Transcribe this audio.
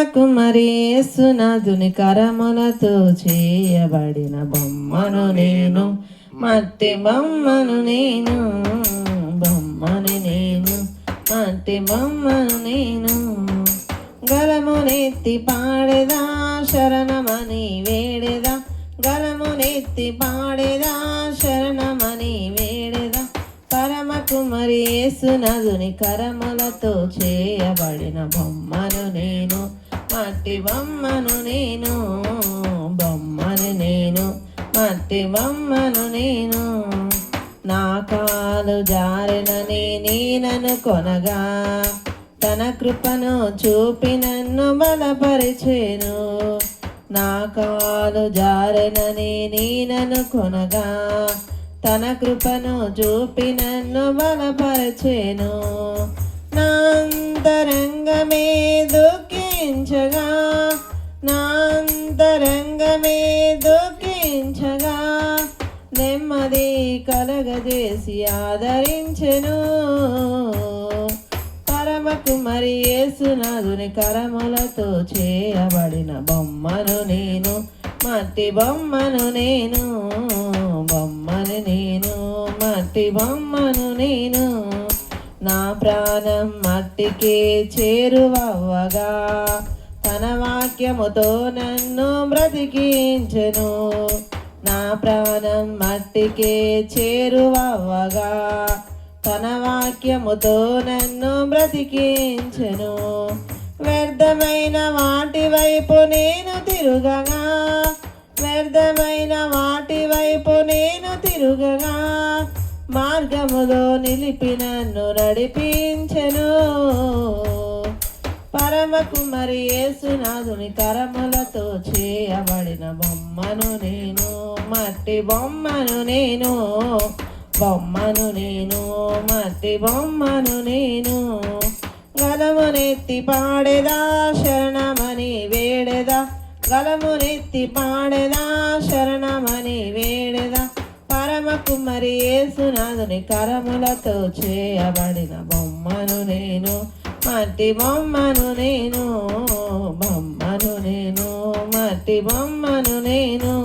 పరమకుమరి యేసునాథుని కరములతో చేయబడిన బొమ్మను నేను మట్టి బొమ్మను నేను బొమ్మని నేను మట్టి బొమ్మను నేను గలమునెత్తి పాడేదా శరణమని వేడేదా గలమునెత్తి పాడేదా శరణమని వేడేదా పరమ కుమరి నదుని కరములతో చేయబడిన బొమ్మను నేను మట్టి బొమ్మను నేను బొమ్మను నేను మట్టి బొమ్మను నేను. నా కాలు జారినని నేనను కొనగా తన కృపను చూపి నన్ను బలపరిచేను. నా కాలు జారినని నేనను కొనగా తన కృపను చూపి నన్ను బలపరిచేను. నా అంతరంగమే అంతరంగమే దుఃఖించగా నెమ్మది కలగజేసి ఆదరించెను. పరమకుమరి యేసునాథుని కరములతో చేయబడిన బొమ్మను నేను మట్టి బొమ్మను నేను బొమ్మను నేను మట్టి బొమ్మను నేను. నా ప్రాణం మట్టికి చేరువవ్వగా తన వాక్యముతో నన్ను బ్రతికించెను. నా ప్రాణం మట్టికి చేరువవ్వగా. తన వాక్యముతో నన్ను బ్రతికించెను. వ్యర్థమైన వాటి వైపు నేను తిరుగగా. వ్యర్థమైన వాటి వైపు నేను తిరుగగా. మార్గములో నిలిపి నన్ను నడిపించెను. పరమకుమరి యేసునాథుని కరములతో చేయబడిన బొమ్మను నేను మట్టి బొమ్మను నేను బొమ్మను నేను మట్టి బొమ్మను నేను. గలమునెత్తి పాడేదా శరణమని వేడెదా? గలమునెత్తి పాడేదా శరణమని వేడెదా? పరమ కుమరి యేసునాథుని కరములతో చేయబడిన బొమ్మను నేను మట్టి బొమ్మను నేను బొమ్మను నేను మట్టి బొమ్మను నేను.